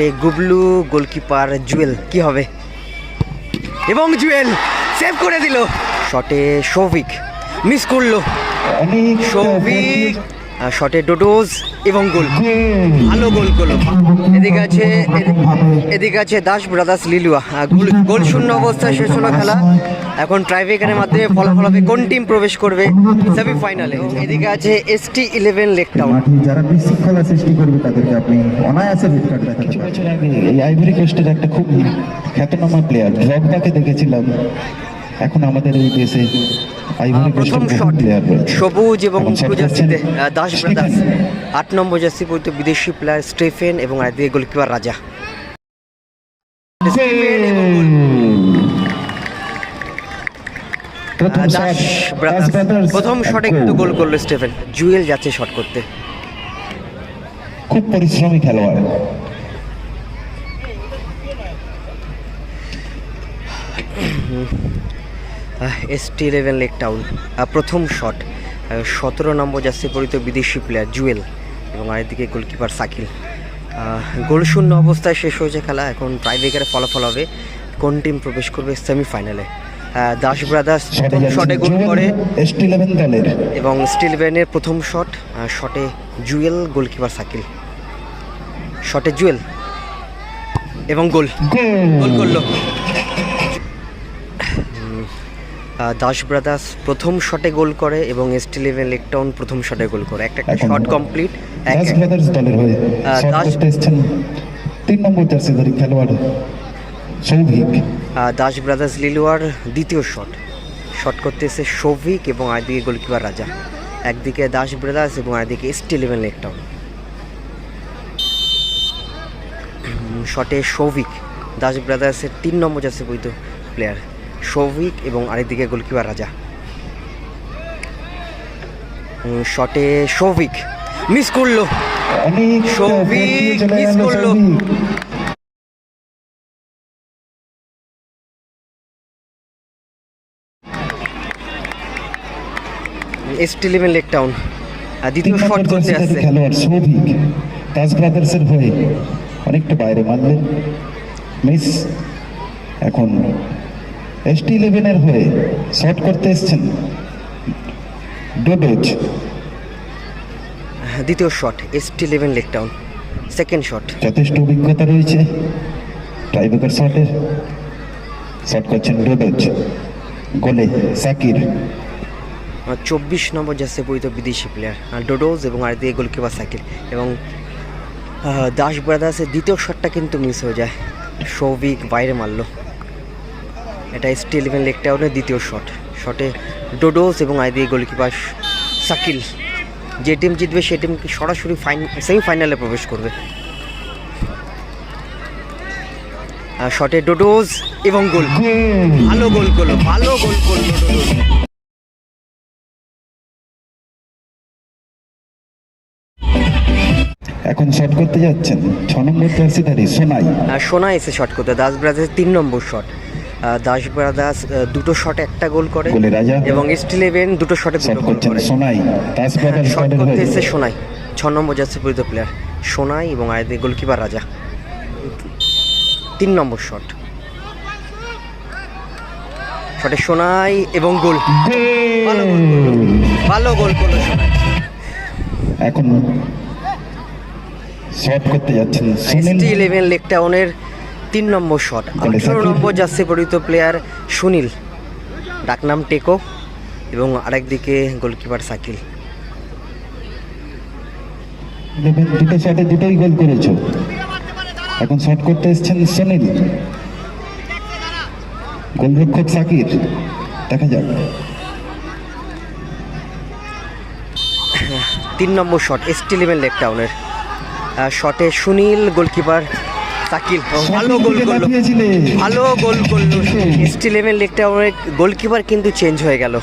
শটে গুবলু গোলকিপার জুয়েল কি হবে? এবং জুয়েল সেভ করে দিল। শটে সৌভিক মিস করল। সৌভিক শটে ডোডোজ এবং গোল। ভালো গোল করল। এদিকে আছে এদিকে আছে Das brothers Liluah. Goal goal শূন্য অবস্থায় শেষ হলো খেলা। এখন ট্রাইব্রেকারের মাধ্যমে ফলাফল হবে। কোন টিম প্রবেশ করবে? সেমি সেমিফাইনালে এদিকে আছে এসটি ইলেভেন লেক টাউন যারা বিশৃঙ্খলা সৃষ্টি করবে তাদেরকে আপনি অনায়াসে ভিতকাট দেখাতে কিছু বছর আগে এই আইভরি কোস্টের একটা খুব খ্যাতনামা প্লেয়ার ড্রগবাকে দেখেছিলাম। এখন আমাদের এই দেশে প্রথম শট সবুজ এবং ব্লু জার্সিতে দাস ব্রাদার্স। আট নম্বর জার্সি পরিচিত বিদেশি প্লেয়ার স্টেফেন এবং আর দিয়ে গোলকিপার রাজা। প্রথম শটে কিন্তু গোল করল স্টেফেন। জুয়েল যাচ্ছে শট করতে। খুব পরিশ্রমী খেলোয়াড়। S T eleven lake town প্রথম শট সতেরো নম্বর যাচ্ছে পরিচিত বিদেশি প্লেয়ার জুয়েল এবং আরেকদিকে গোলকিপার সাকিল। আহ, গোল শূন্য অবস্থায় শেষ হয়েছে খেলা এখন টাইব্রেকারে ফলাফল হবে কোন টিম প্রবেশ করবে সেমিফাইনালে দাস ব্রাদার্স প্রথম শটে গোল করে। এস্ট এবং স্টিল ব্যানের প্রথম শট শটে জুয়েল গোলকিপার সাকিল। শটে জুয়েল এবং গোল! গোল করল। দাস ব্রাদার্স প্রথম শটে গোল করে এবং এস্ট ইলেভেন লেক টাউন প্রথম শটে গোল করে। একটা একটা শট কমপ্লিট। দাস ব্রাদার্স দলের হয়ে দাস- তিন নম্বর জার্সিধারী খেলোয়াড় সৌভিক দাস ব্রাদার্স লিলুয়ার দ্বিতীয় শট। শট করতে এসে সৌভিক এবং আরেকদিকে গোলকিপার রাজা। একদিকে দাস ব্রাদার্স এবং আরেকদিকে এস্ট ইলেভেন লেক টাউন। শটে সৌভিক দাস ব্রাদার্সের তিন নম্বর যাচ্ছে বৈধ প্লেয়ার সৌভিক এবং আরেকদিকে গোলকিপার রাজা। শটে সৌভিক। মিস করল। সৌভিক গেল করল। ST eleven lake town. দ্বিতীয় তিন শট করতে আসছে। খেলোয়াড় সৌভিক দাস ব্রাদার্সের হয়ে অনেকটা বাইরে মারলেন মিস এখন এসটি ইলেভেনের হয়ে শট করতে এসছেন ডোডোজ দ্বিতীয় shot ST eleven lake town second shot. যথেষ্ট অভিজ্ঞতা রয়েছে টাইব্রেকার শটের। শট করছেন ডোডোজ গোলে সাকির। চব্বিশ নম্বর যাচ্ছে বৈধ বিদেশি প্লেয়ার ডোডোজ এবং আর দিয়ে গোলকিপার সাইকেল এবং দাস ব্রাদার্সের দ্বিতীয় শটটা কিন্তু মিস হয়ে যায়। সৌভিক বাইরে মারলো। এটা এসটি ইলেভেন লেক টাউনের দ্বিতীয় শট। শটে ডোডোস এবং আই দিয়ে গোলকিপার সাকিল যে টিম জিতবে সে টিম সরাসরি ফাইন সেমিফাইনালে প্রবেশ করবে। আর শটে ডোডোজ এবং গোল। ভালো গোল করল ভালো গোল করল ডোডোজ এখন শট করতে যাচ্ছেন। ছ নম্বর জার্সিধারী সোনাই। আর সোনা এসে শট করতে দাস ব্রাদার্স তিন নম্বর শট দাস ব্রাদার্স দুটো শটে একটা গোল করে এবং ইস্ট ইলেভেন দুটো শটে দুটো গোল করে। সোনাই। শট করতে এসে সোনাই। ছ নম্বর পরিচিত প্লেয়ার সোনাই এবং আয়দের গোলকিপার রাজা। তিন নম্বর শট শটে সোনাই এবং গোল। ভালো গোল করল। ভালো গোল করল সোনাই। এখন শট করতে যাচ্ছেন ইলেভেন লেক টাউনের তিন নম্বর শট আঠারো নম্বর যাচ্ছে পরিচিত প্লেয়ার সুনীল। ডাকনাম টেকো এবং আরেকদিকে গোলকিপার সাকিল। দুটো শটে দুটোই গোল করেছ। এখন শট করতে এসেছেন সুনীল। গোলরক্ষক সাকির। দেখা যাক। তিন নম্বর শট এসটি ইলেভেন লেক টাউনের শটে সুনীল গোলকিপার সাকিল ও, ভালো গোল করল। ভালো গোল করল। এসটি ইলেভেন লেক টাউনের গোলকিপার কিন্তু চেঞ্জ হয়ে গেল।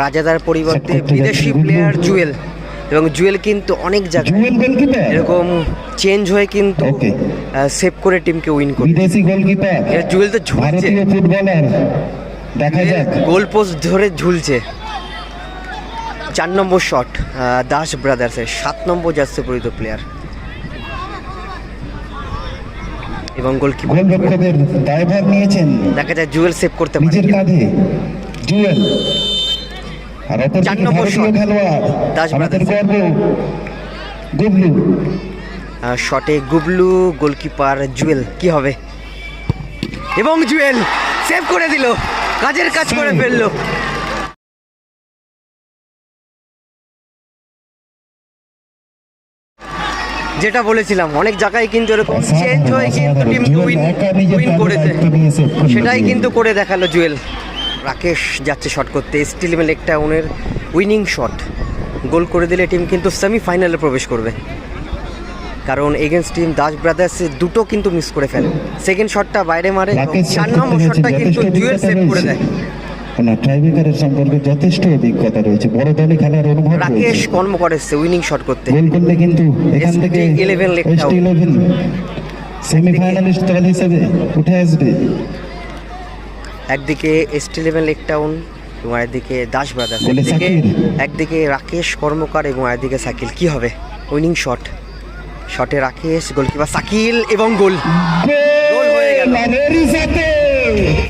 রাজাদার পরিবর্তে বিদেশি প্লেয়ার জুয়েল। এবং জুয়েল কিন্তু অনেক জায়গায় এরকম চেঞ্জ হয়ে কিন্তু সেভ করে টিমকে উইন করে জুয়েল তো ঝুলছে। গোল পোস্ট ধরে ঝুলছে। চার নম্বর শট দাস ব্রাদার্সের সাত নম্বর যাচ্ছে পরিচিত প্লেয়ার এবং গোলকিপার গোলরক্ষকের দায়ভার নিয়েছেন। দেখা যায় জুয়েল সেভ করতে পারে নিজের কাঁধে জুয়েল আর চার নম্বর খেলোয়াড় আমাদের। গর্ব গুবলু শটে গুবলু গোলকিপার জুয়েল কি হবে? এবং জুয়েল সেভ করে দিল। কাজের কাজ করে ফেলল। যেটা বলেছিলাম অনেক জায়গায় কিন্তু এরকম চেঞ্জ হয়ে কিন্তু। টিম উইন উইন করেছে। সেটাই কিন্তু করে দেখাল জুয়েল। রাকেশ যাচ্ছে শট করতে স্টিল একটা ওনের উইনিং শট গোল করে দিলে টিম কিন্তু সেমিফাইনালে প্রবেশ করবে। কারণ এগেনস্ট টিম দাস ব্রাদার্স দুটো কিন্তু মিস করে ফেলে। সেকেন্ড শটটা বাইরে মারে চার নম্বর শটটা কিন্তু জুয়েল সেভ করে দেয়। না ট্রাইবেকারের সম্পর্কে যথেষ্ট অভিজ্ঞতা রয়েছে। বড় দলে খেলার অনুভব রাকেশ কর্মকর এসছে উইনিং শট করতে। গোল করলে কিন্তু এখান থেকে 11 লেগটাও। ইলেভেন সেমিফাইনালিস্ট দল হিসেবে উঠে আসবে। একদিকে এসটি লেভেল লেক টাউন এবং একদিকে দাস ব্রাদার্স। একদিকে একদিকে রাকেশ কর্মকার এবং একদিকে সাকিল। কি হবে? উইনিং শট শটে রাকেশ গোলকিপার সাকিল এবং গোল। গোল! হয়ে গেল।